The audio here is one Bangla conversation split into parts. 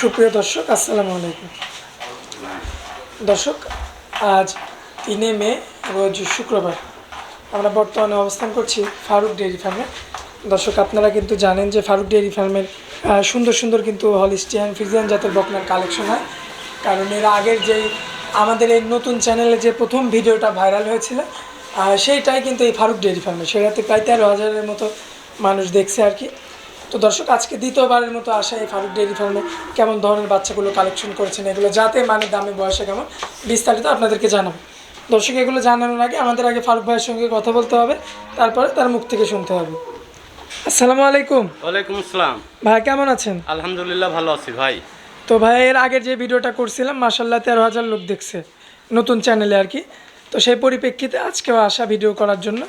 সুপ্রিয় দর্শক, আসসালামু আলাইকুম। দর্শক, আজ তিনে মে, রোজ শুক্রবার। আমরা বর্তমানে অবস্থান করছি ফারুক ডেয়ারি ফার্মে। দর্শক, আপনারা কিন্তু জানেন যে ফারুক ডেয়ারি ফার্মের সুন্দর সুন্দর কিন্তু হলিস্টিয়ান ফিজিয়ান জাতের বকনার কালেকশন হয়। কারণ এর আগের যেই আমাদের এই নতুন চ্যানেলে যে প্রথম ভিডিওটা ভাইরাল হয়েছিল সেইটাই কিন্তু এই ফারুক ডেয়ারি ফার্মে। সেটাতে প্রায় তেরো হাজারের মতো মানুষ দেখছে আর কি। তো দর্শক আজকে দ্বিতীয়বারের মতো আসা এই ফারুক ডেয়ারি ফার্মে কেমন ধরনের বাচ্চাগুলো কালেকশন করেছেন এগুলো যাতে মানে দামে বয়সে কেমন বিস্তারিত আপনাদেরকে জানাব। দর্শক এগুলো জানানোর আগে আমাদের আগে ফারুক ভাইয়ের সঙ্গে কথা বলতে হবে তারপরে তার মুখ থেকে শুনতে হবে। আসসালামু আলাইকুম। ওয়ালাইকুম আসসালাম। ভাই কেমন আছেন? আলহামদুলিল্লাহ ভালো আছি ভাই। তো ভাই এর আগের যে ভিডিওটা করছিলাম মাসাল্লাহ তেরো হাজার লোক দেখছে নতুন চ্যানেলে আর কি। তো সেই পরিপ্রেক্ষিতে আজকেও আসা ভিডিও করার জন্য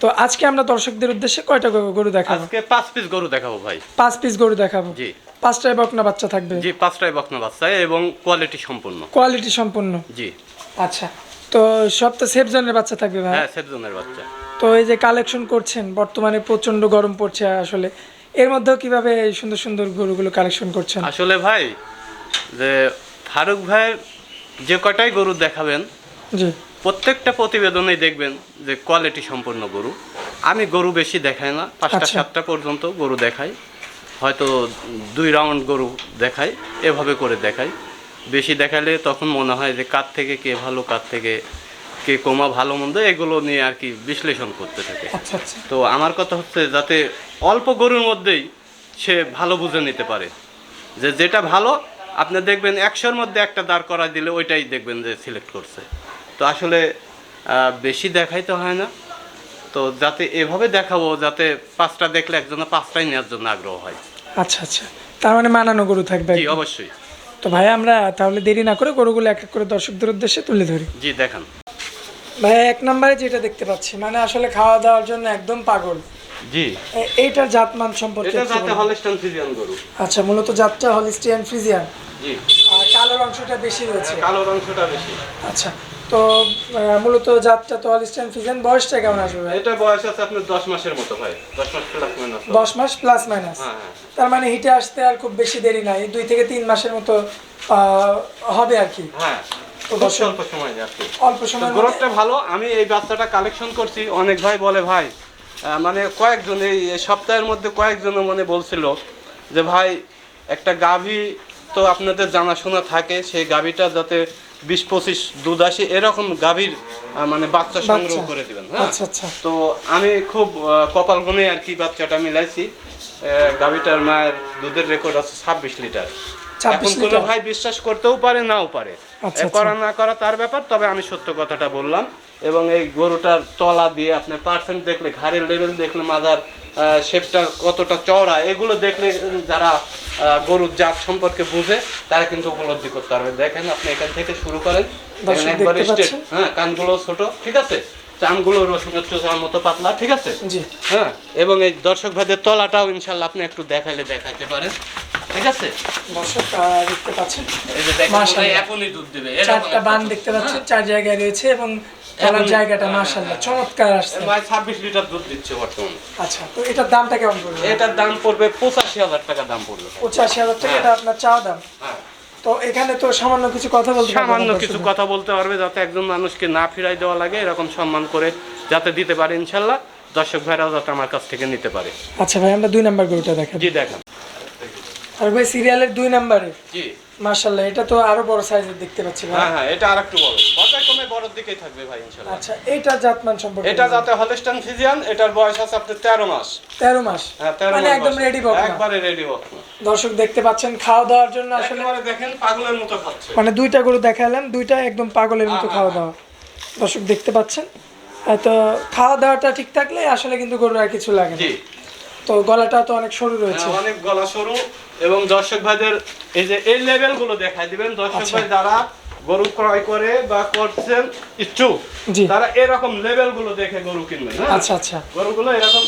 তো আজকে আমরা দর্শকদের উদ্দেশ্যে কয়টা গরু- দেখাবো? আজকে পাঁচ পিস গরু দেখাবো ভাই। পাঁচ পিস গরু দেখাবো? জি। পাঁচটায় বকনা বাচ্চা থাকবে? জি পাঁচটায় বকনা বাচ্চা এবং কোয়ালিটি সম্পূর্ণ কোয়ালিটি সম্পূর্ণ জি। আচ্ছা তো সব তো সেফ জনের বাচ্চা থাকবে ভাই? হ্যাঁ সেটজনের বাচ্চা। তো এই যে কালেকশন করছেন বর্তমানে প্রচণ্ড গরম পড়ছে আসলে এর মধ্যেও কীভাবে এই সুন্দর সুন্দর গরুগুলো কালেকশন করছেন? আসলে ভাই যে ফারুক ভাইয়ের যে কটাই গরু দেখাবেন জি। প্রত্যেকটা প্রতিবেদনেই দেখবেন যে কোয়ালিটি সম্পন্ন গরু। আমি গরু বেশি দেখাই না পাঁচটা আচ্ছা। সাতটা পর্যন্ত গরু দেখাই। হয়তো দুই রাউন্ড গরু দেখাই এভাবে করে দেখাই। বেশি দেখালে তখন মনে হয় যে কার থেকে কে ভালো কার থেকে কে কমা ভালো মন্দ এগুলো নিয়ে আর কি বিশ্লেষণ করতে থাকে। আচ্ছা আচ্ছা। তো আমার কথা হচ্ছে যাতে অল্প গরুর মধ্যেই সে ভালো বুঝে নিতে পারে। যে যেটা ভালো আপনি দেখবেন একশোর মধ্যে একটা দাঁড় করা দিলে ওইটাই দেখবেন যে সিলেক্ট করছে। তো আসলে বেশি দেখাইতে হয় না। তো যাতে এভাবে দেখাবো যাতে পাঁচটা দেখলে একজনে পাঁচটাই নেওয়ার জন্য আগ্রহ হয়। আচ্ছা আচ্ছা। তার মানে মানানো গরু থাকবে জি অবশ্যই। তো ভাই আমরা তাহলে দেরি না করে গরুগুলো এক এক করে দর্শকদের উদ্দেশ্যে তুলে ধরি। জি দেখান। ভাই এক নম্বরে যেটা দেখতে পাচ্ছি মানে আসলে খাওয়া দাওয়ার জন্য একদম পাগল। জি। এইটার জাতমান সম্পর্কে এটা বলুন। হলস্টান ফিজিয়ান গরু। আচ্ছা মূলত জাতটা হলিস্টিয়ান ফ্রিজিয়ান জি। আর কালোর অংশটা বেশি রয়েছে। কালো অংশটা বেশি। আচ্ছা তো মূলত জাতটা তো হলিস্টিয়ান ফ্রিজিয়ান বয়সটা কেমন আসবে ভাই? এটা বয়স আছে আপনার দশ মাসের মতো ভাই। দশ মাস প্লাস মাইনাস দশ মাস প্লাস মাইনাস হ্যাঁ হ্যাঁ। তার মানে হিটে আসতে আর খুব বেশি দেরি নাই। দুই থেকে তিন মাসের মতো হবে আর কি। হ্যাঁ। অল্প সময় আর কি অল্প সময় গ্রোথটা ভালো। আমি এই বাচ্চাটা কালেকশন করছি। অনেক ভাই বলে ভাই মানে কয়েকজন এই এই সপ্তাহের মধ্যে কয়েকজন মানে বলছিল যে ভাই একটা গাভী তো আপনাদের জানাশোনা থাকে। সেই গাভীটা যাতে বিশ পঁচিশ দুধ আসে এরকম গাভীর মানে বাচ্চা সংগ্রহ করে দিবেন হ্যাঁ? আচ্ছা আচ্ছা। তো আমি খুব কপাল গুনে আর কি বাচ্চাটা মিলাইছি। গাভীটার মায়ের দুধের রেকর্ড আছে ছাব্বিশ লিটার। এখন কোনো ভাই বিশ্বাস করতেও পারে নাও পারে। আচ্ছা, করা না করা তার ব্যাপার তবে আমি সত্য কথাটা বললাম। এবং এই গরুটার তলা দিয়ে আপনার পার্সেন্ট দেখলে ঘাড়ের লেভেল দেখলে মাদার শেপটা কতটা চওড়া এগুলো দেখলে যারা গরুর জাত সম্পর্কে বুঝে তারা কিন্তু উপলব্ধি করতে পারবে। দেখেন আপনি এখান থেকে শুরু করেন। একবারে দেখতে হ্যাঁ কানগুলো ছোট ঠিক আছে? চামগুলো রসুনের চোষার মতো পাতলা ঠিক আছে? হ্যাঁ এবং এই দর্শক ভাইদের তলাটাও ইনশাল্লাহ আপনি একটু দেখাইলে দেখাইতে পারেন ঠিক আছে? দর্শক দেখতে পাচ্ছেন? এই যে দেখেন এখনই দুধ দেবে চারটা বান দেখতে পাচ্ছেন চার জায়গায় রয়েছে এবং খেলার জায়গাটা হ্যাঁ, মাশাল্লাহ হ্যাঁ। চমৎকার আসছে। প্রায় ছাব্বিশ লিটার দুধ দিচ্ছে বর্তমানে। আচ্ছা তো এটার দামটা কেমন পড়বে? এটার দাম পড়বে পঁচাশি হাজার টাকা দাম পড়বে। পঁচাশি হাজার টাকা হ্যাঁ। এটা আপনার চাওয়া দাম? হ্যাঁ। তো এখানে তো সামান্য কিছু কথা বলতে সামান্য কিছু কথা বলতে পারবে যাতে একজন মানুষকে না ফিরাই দেওয়া লাগে এরকম সম্মান করে যাতে দিতে পারে ইনশাল্লাহ দর্শক ভাইরাও যাতে আমার কাছ থেকে নিতে পারে। আচ্ছা ভাই আমরা দুই নাম্বার গরুটা দেখাবো জি দেখান। আর ভাই সিরিয়ালের দুই নাম্বারে জি। মাশাল্লাহ এটা তো আরও বড় সাইজের দেখতে পাচ্ছি ভাই। হ্যাঁ হ্যাঁ এটা আর একটু বড় কমে বড়র দিকেই থাকবে ভাই ইনশাল্লাহ আচ্ছা এইটা জাতমান সম্পর্কে এটা যাতে হলস্টান ফিজিয়ান এটার বয়স আছে আপনার তেরো মাস। তেরো মাস? হ্যাঁ মানে একদম রেডি বক একবারে রেডি বক দর্শক দেখতে পাচ্ছেন খাওয়া দাওয়ার জন্য আসলে একেবারে দেখেন পাগলের মতো খাচ্ছে। মানে দুইটা গরু দেখালাম দুইটা একদম পাগলের মতো হ্যাঁ, খাওয়া দাওয়া। দর্শক দেখতে পাচ্ছেন তো খাওয়া দাওয়াটা ঠিক থাকলে আসলে কিন্তু গরুর আর কিছু লাগে না। তো গলাটা তো অনেক সরু রয়েছে। হ্যাঁ, অনেক গলা সরু এবং দর্শক ভাইদের এই যে এই লেভেলগুলো দেখাই দিবেন দর্শক আচ্ছা। ভাই যারা গরু ক্রয় করে বা করছেন ইচ্ছুক তারা এরকম লেভেলগুলো দেখে গরু কিনবেন হ্যাঁ? আচ্ছা আচ্ছা গরুগুলো এরকম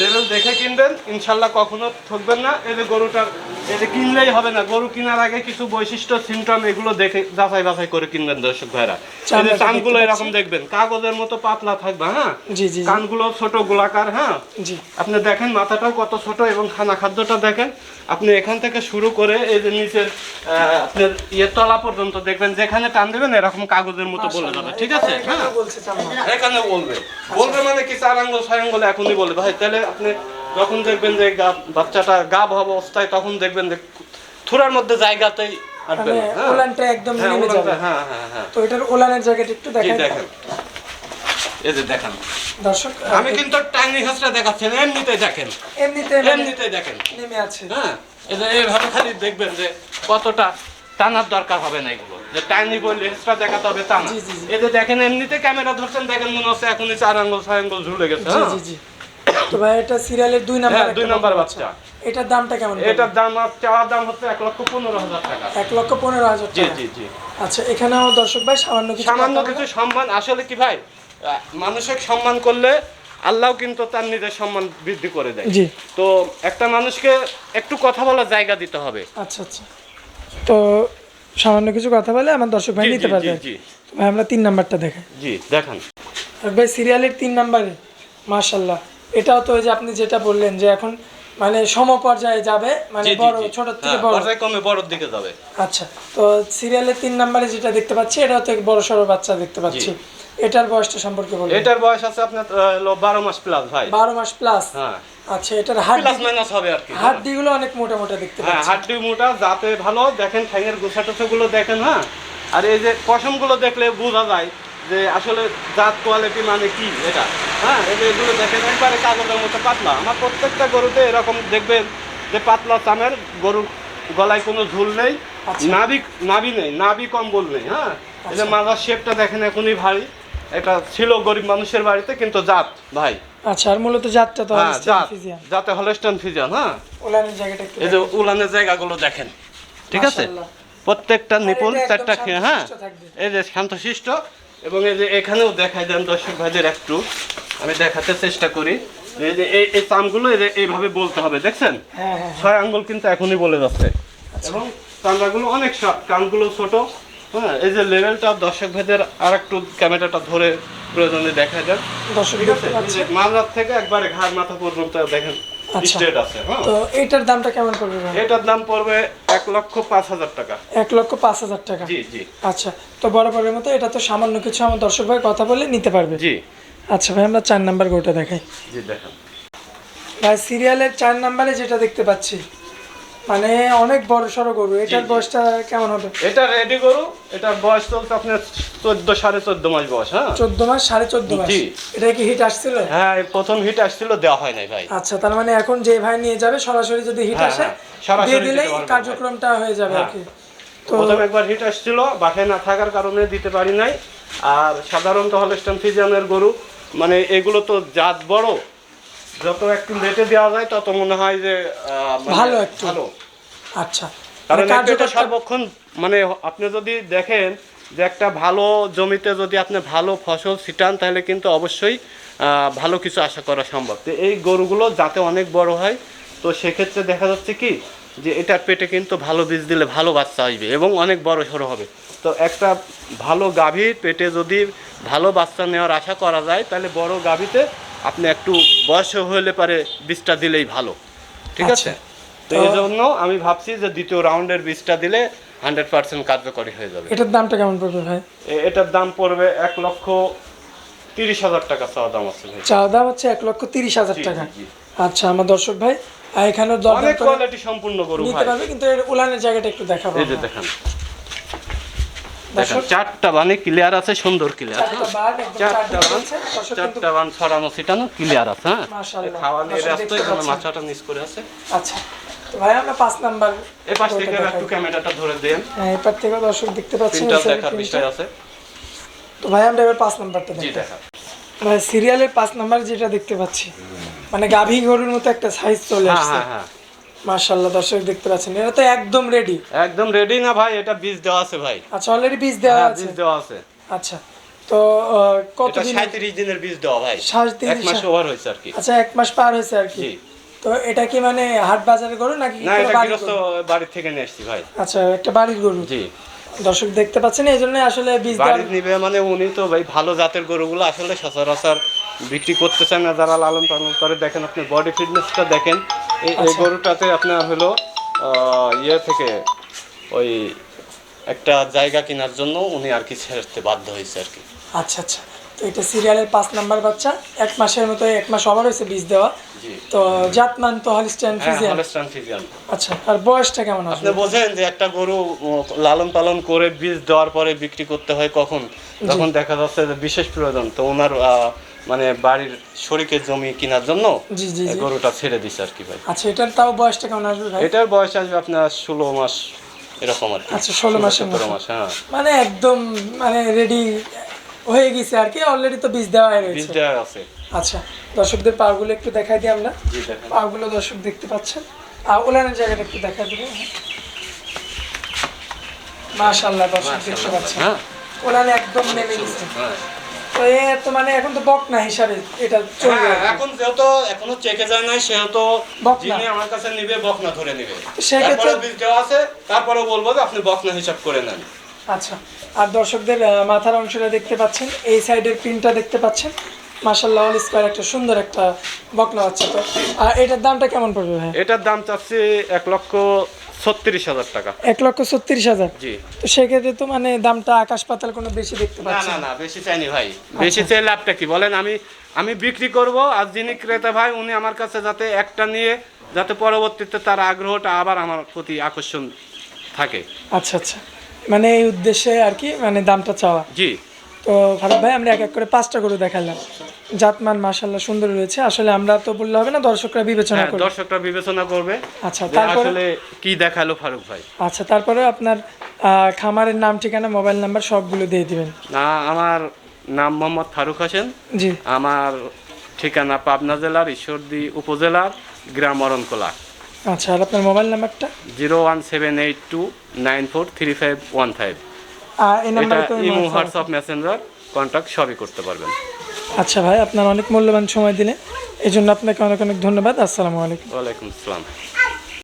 লেভেল দেখে কিনবেন ইনশাল্লাহ কখনো ঠকবেন না। এই যে গরুটার এই যে কিনলেই হবে না গরু কেনার আগে কিছু বৈশিষ্ট্য সিমটম এগুলো দেখে যাচাই বাছাই করে কিনবেন দর্শক ভাইরা। এই যে দেখতে এরকম দেখবেন কাগজের মতো পাতলা থাকবে হ্যাঁ? জি জি জি, কানগুলো ছোট গোলাকার হ্যাঁ? জি। আপনি দেখেন মাথাটাও কত ছোট এবং খানা খাদ্যটা দেখেন। আপনি এখান থেকে শুরু করে এই যে নিচের আপনার ইয়ে তলা পর্যন্ত দেখবেন যেখানে টান দেবেন এরকম কাগজের মতো বলে যাবে ঠিক আছে? হ্যাঁ? এখানে বলবে। বলবে মানে কি চার আঙ্গুল ছয় আঙ্গুল এখনই বলবে। ভাই তাহলে আপনি যখন দেখবেন যে গা- বাচ্চাটা গাব হব অবস্থায় তখন দেখবেন যে থুরার মধ্যে জায়গাতেই আটবে মানে না, হ্যাঁ? ওলানটা একদম হ্যাঁ, নেমে যাবে। হ্যাঁ হ্যাঁ হ্যাঁ। তো এটার ওলানের জায়গাটা একটু দেখেন। এই যে দেখেন। দর্শক আমি কিন্তু ঘাসটা দেখাচ্ছি না, এমনিতেই দেখেন। এমনিতে মানে এমনিতেই দেখেন। নেমে আছে। হ্যাঁ এই যে এইভাবে খালি দেখবেন যে কতটা টানার দরকার হবে না এগুলো। যে টাইনি বললে দেখাতে হবে তা না। এই যে দেখেন এমনিতে ক্যামেরা ধরছেন দেখেন মনে হচ্ছে এখনই চার আঙ্গুল ছয় আঙ্গুল ঝুলে গেছে। হ্যাঁ। জি জি। তো ভাই এটা সিরিয়ালের দুই নাম্বার হ্যাঁ, দুই নাম্বার বাচ্চা। এটার দামটা কেমন এটার দাম চাওয়ার দাম হচ্ছে এক লক্ষ পনেরো হাজার টাকা। এক লক্ষ পনেরো হাজার জি জি জি। আচ্ছা এখানেও দর্শক ভাই সামান্য কিছু সামান্য কিছু সম্মান। আসলে কি ভাই মানুষের সম্মান করলে আল্লাহ কিন্তু তার নিজের সম্মান বৃদ্ধি করে দেয়। জি। তো একটা মানুষকে একটু কথা বলার জায়গা দিতে হবে। আচ্ছা আচ্ছা। তো সামান্য কিছু কথা বলে আমার দর্শক ভাই নিতে পারবে। ভাই আমরা তিন নাম্বারটা দেখাই। জি দেখান। ভাই সিরিয়ালের তিন নাম্বারে মাশাল্লাহ এটাও তো ওই যে আপনি যেটা বললেন যে এখন মানে সম পর্যায়ে যাবে মানে বড় ছোট থেকে হ্যাঁ, বড়। পর্যায়ক্রমে বড়র দিকে যাবে। আচ্ছা তো সিরিয়ালের তিন নাম্বারে যেটা দেখতে পাচ্ছি এটাও তো এক বড় সড়ো বাচ্চা দেখতে পাচ্ছি। এটার বয়সটা সম্পর্কে বলবেন এটার বয়স আছে আপনার হলো বারো মাস প্লাস ভাই। বারো মাস প্লাস হ্যাঁ। আচ্ছা এটার হাড্ডি প্লাস মাইনাস হবে আর কি। হাড্ডিগুলো অনেক মোটা মোটা দেখতে পাচ্ছি হ্যাঁ পাচ্ছি। হাড্ডি মোটা যাতে ভালো দেখেন ঠ্যাঙের গোছা টোছাগুলো দেখেন হ্যাঁ। আর এই যে পশমগুলো দেখলে বোঝা যায় যে আসলে জাত কোয়ালিটি মানে কি এটা? হ্যাঁ এগুলো দেখেন একবারে কাগজের মতো পাতলা। আমার প্রত্যেকটা গরুতে এরকম দেখবেন যে পাতলা চামের গরুর গলায় কোনো ঝুল নেই আচ্ছা। নাবি নাবি নেই নাবি কম্বল নেই হ্যাঁ? এই যে মাজার শেপটা দেখেন এখনই ভারী। এটা ছিল গরিব মানুষের বাড়িতে কিন্তু জাত ভাই। আচ্ছা আর মূলত জাতটা তো হ্যাঁ জাত। হলস্টান ফিজিয়ান হ্যাঁ? ওলানের জায়গাটা এই যে উলানের জায়গাগুলো দেখেন ঠিক আছে? প্রত্যেকটা নিপুণ চারটা হ্যাঁ? এই যে শান্তশিষ্ট এবং এই যে এখানেও দেখাই দেন দর্শক ভাইদের একটু আমি দেখাতে চেষ্টা করি। এই যে এই এই চামগুলো এই যে এইভাবে বলতে হবে দেখছেন? হ্যাঁ হ্যাঁ। ছয় আঙ্গুল কিন্তু এখনই বলে যাচ্ছে। এবং চামড়াগুলো অনেক সব কানগুলো ছোট। হ্যাঁ এই যে লেভেলটা দর্শক ভাইদের আর একটু ক্যামেরাটা ধরে প্রয়োজনে দেখা দেন। দর্শক ঠিক আছে? দেখতে এই পাচ্ছে যে মাঝার থেকে একবারে ঘাড় মাথা পর্যন্ত দেখেন। আচ্ছা। আছে। তো এটার দামটা কেমন পড়বে ভাই এটার দাম পড়বে এক লক্ষ পাঁচ হাজার টাকা। এক লক্ষ পাঁচ হাজার টাকা। জি জি। আচ্ছা তো বরাবরের মতো এটা তো সামান্য কিছু আমার দর্শক ভাই কথা বলে নিতে পারবে। জি। আচ্ছা ভাই আমরা চার নাম্বার গোটা দেখাই। জি দেখেন। ভাই সিরিয়ালের চার নাম্বারে যেটা দেখতে পাচ্ছি মানে অনেক বড় সড়ো গরু এটার বয়সটা কেমন হবে? এটা রেডি গরু এটার বয়স চলছে আপনার চোদ্দ সাড়ে চোদ্দ মাস বয়স হ্যাঁ? চোদ্দ মাস সাড়ে চোদ্দ মাস। এটা কি হিট আসছিল? হ্যাঁ প্রথম হিট আসছিল দেওয়া হয় নাই ভাই। আচ্ছা তার মানে এখন যে ভাই নিয়ে যাবে সরাসরি যদি হিট হ্যাঁ, আসে হ্যাঁ, দিয়ে দিলেই কার্যক্রমটা হয়ে যাবে আর হ্যাঁ। কি। তো প্রথম একবার হিট আসছিল বাসায় না থাকার কারণে দিতে পারি নাই। আর সাধারণত হলস্টান ফিজিয়ানের গরু মানে এগুলো তো জাত বড় যত একটু লেটে দেওয়া যায় তত মনে হয় যে মানে ভালো একটু। ভালো। আচ্ছা। কারণ মানে এটা সর্বক্ষণ মানে আপনি যদি দেখেন যে একটা ভালো জমিতে যদি আপনি ভালো ফসল ছিটান তাহলে কিন্তু অবশ্যই ভালো কিছু আশা করা সম্ভব। তো এই গরুগুলো যাতে অনেক বড় হয় তো সেক্ষেত্রে দেখা যাচ্ছে কি যে এটার পেটে কিন্তু ভালো বীজ দিলে ভালো বাচ্চা আসবে এবং অনেক বড় সড়ো হবে। তো একটা ভালো গাভীর পেটে যদি ভালো বাচ্চা নেওয়ার আশা করা যায় তাহলে বড় গাভীতে আপনি একটু বয়স হলে পারে বীজটা দিলেই ভালো। ঠিক আচ্ছা। আছে? তো এই জন্য আমি ভাবছি যে দ্বিতীয় রাউন্ডের বীজটা দিলে হান্ড্রেড পার্সেন্ট কার্যকরী হয়ে যাবে। এটার দামটা কেমন পড়বে ভাই? এটার দাম পড়বে এক লক্ষ তিরিশ হাজার টাকা চাওয়া দাম আছে ভাই। চাওয়া দাম হচ্ছে এক লক্ষ তিরিশ হাজার টাকা। আচ্ছা আমার দর্শক ভাই আর দরদাম অনেক কোয়ালিটি সম্পূর্ণ গরু নিতে ভাই। পারবে কিন্তু এর উলানের জায়গাটা একটু দেখাবো এই যে। দেখেন। দেখেন চারটা বানে ক্লিয়ার আছে সুন্দর ক্লিয়ার চারটা চারটা বান চারটা বান ছড়ানো ছিটানো ক্লিয়ার আছে হ্যাঁ। খাওয়া নিয়ে ব্যস্ত এখানে। মাথাটা নিচ করে আছে। আচ্ছা তো ভাই আমরা পাঁচ নাম্বার এ পাশ থেকে একটু ক্যামেরাটা ধরে দেন। হ্যাঁ এপার থেকেও দর্শক দেখতে পাচ্ছেন তিনটা দেখার বিষয় আছে। তো ভাই আমরা এবার পাঁচ নাম্বারটা দেখি দেখা সিরিয়ালের পাঁচ নাম্বার যেটা দেখতে পাচ্ছি মানে গাভী গরুর মতো একটা সাইজ চলে হ্যাঁ আসছে। হ্যাঁ হ্যাঁ। মাশাআল্লাহ দর্শক দেখতে পাচ্ছেন এটা তো একদম রেডি একদম রেডি না ভাই এটা বীজ দেওয়া আছে ভাই। আচ্ছা অলরেডি বীজ দেওয়া হ্যাঁ আছে? বীজ দেওয়া আছে। আচ্ছা তো এটা কতদিন সাঁত্রিশ দিনের বীজ দেওয়া ভাই। 37 এক মাস ওভার হয়েছে আর কি। আচ্ছা এক মাস পার হয়েছে আর কি। জি। তো এটা কি মানে হাট বাজারে গরু নাকি না এটা গৃহস্থ বাড়ি থেকে নিয়ে আসছি ভাই। আচ্ছা একটা বাড়ির গরু। জি। দর্শক দেখতে পাচ্ছেন এই জন্য আসলে বীজ বাড়ি নিবে মানে উনি তো ভাই ভালো জাতের গরুগুলো আসলে সচরাচর বিক্রি করতে চান না যারা লালন পালন করে। দেখেন আপনি বডি ফিটনেসটা দেখেন। এই আচ্ছা। গরুটাতে আপনার হলো ইয়ে থেকে ওই একটা জায়গা কেনার জন্য উনি আর কি ছেড়তে বাধ্য হয়েছে আর কি। আচ্ছা আচ্ছা। তো এটা সিরিয়ালের পাঁচ নাম্বার বাচ্চা। এক মাসের মতো এক মাস ওভার হয়েছে বীজ দেওয়া। তো জাতমান তো হলিস্টাইন হ্যাঁ ফিজিয়ান হলস্টাইন ফিজিয়ান আচ্ছা আর বয়সটা কেমন আছে? আপনি বোঝেন যে একটা গরু লালন পালন করে বীজ দেওয়ার পরে বিক্রি করতে হয় কখন? তখন দেখা যাচ্ছে যে বিশেষ প্রয়োজন তো ওনার মানে বাড়ির শরিকের জমি কেনার জন্য গরুটা ছেড়ে দিছে আর কি ভাই। আচ্ছা এটার তাও বয়সটা কেমন আসবে ভাই? এটার বয়স আসবে আপনার ষোলো মাস এরকম আর আচ্ছা, 16 মাসের সতেরো মাস হ্যাঁ। মানে একদম মানে রেডি হয়ে গেছে আর কি অলরেডি তো বীজ দেওয়া বীজ দেওয়া আছে। আচ্ছা দর্শকদের পাগুলো একটু দেখাই দিই আমরা। পাগুলো দর্শক দেখতে পাচ্ছেন। আর উলানের জায়গাটা একটু দেখা দিবে মাশাল্লাহ দর্শক দেখতে পাচ্ছেন। হ্যাঁ। উলানে একদম নেমে গেছে। হ্যাঁ। তো এ তো মানে এখন তো বক না হিসাবে এটা চলবে হ্যাঁ, এখন যেহেতু এখনও চেকে যায় নাই সেহেতু যিনি আমার কাছে নিবে বকনা ধরে নিবে। সেক্ষেত্রে- দেওয়া আছে তারপরে বলব যে আপনি হিসাব করে নেন। আচ্ছা আর দর্শকদের মাথার অংশটা দেখতে পাচ্ছেন এই সাইডের পিনটা দেখতে পাচ্ছেন। মাশাল্লাহ অল স্কোয়ার একটা সুন্দর একটা বকনা বাচ্চা তো। আর এটার দামটা কেমন পড়বে ভাই? এটার দাম চাচ্ছি এক লক্ষ ছত্রিশ হাজার টাকা। এক লক্ষ ছত্রিশ হাজার? জি। তো সেক্ষেত্রে তো মানে দামটা আকাশ পাতাল কোনো বেশি দেখতে পাচ্ছি না না। না বেশি চাইনি ভাই। বেশি চাই লাভটা কি? বলেন আমি আমি বিক্রি করব আর যিনি ক্রেতা ভাই উনি আমার কাছে যাতে একটা নিয়ে যাতে পরবর্তীতে তার আগ্রহটা আবার আমার প্রতি আকর্ষণ থাকে। আচ্ছা আচ্ছা। মানে এই উদ্দেশ্যে আর কি মানে দামটা চাওয়া। জি। তো ফারুক ভাই আমরা এক এক করে পাঁচটা গরু দেখালাম। জাতমান মাশাল্লাহ সুন্দর রয়েছে। আসলে আমরা তো বললে হবে না দর্শকরা বিবেচনা হ্যাঁ করবে। দর্শকরা বিবেচনা করবে আচ্ছা তারপরে? আসলে কি দেখাল ফারুক ভাই। আচ্ছা তারপরে আপনার খামারের নাম ঠিকানা মোবাইল নাম্বার সবগুলো দিয়ে দিবেন। না আমার নাম মোহাম্মদ ফারুক হোসেন। জি। আমার ঠিকানা পাবনা জেলার ঈশ্বরদী উপজেলার গ্রাম অরণকোলা। আচ্ছা আর আপনার মোবাইল নাম্বারটা? Zero one seven eight two nine four three five one five. এই নাম্বারে তো ইমো হোয়াটসঅ্যাপ মেসেঞ্জার কন্ট্যাক্ট সবই করতে পারবেন। আচ্ছা ভাই আপনার অনেক মূল্যবান সময় দিলে এই জন্য আপনাকে অনেক অনেক ধন্যবাদ। আসসালামু আলাইকুম। ওয়ালাইকুম আসসালাম।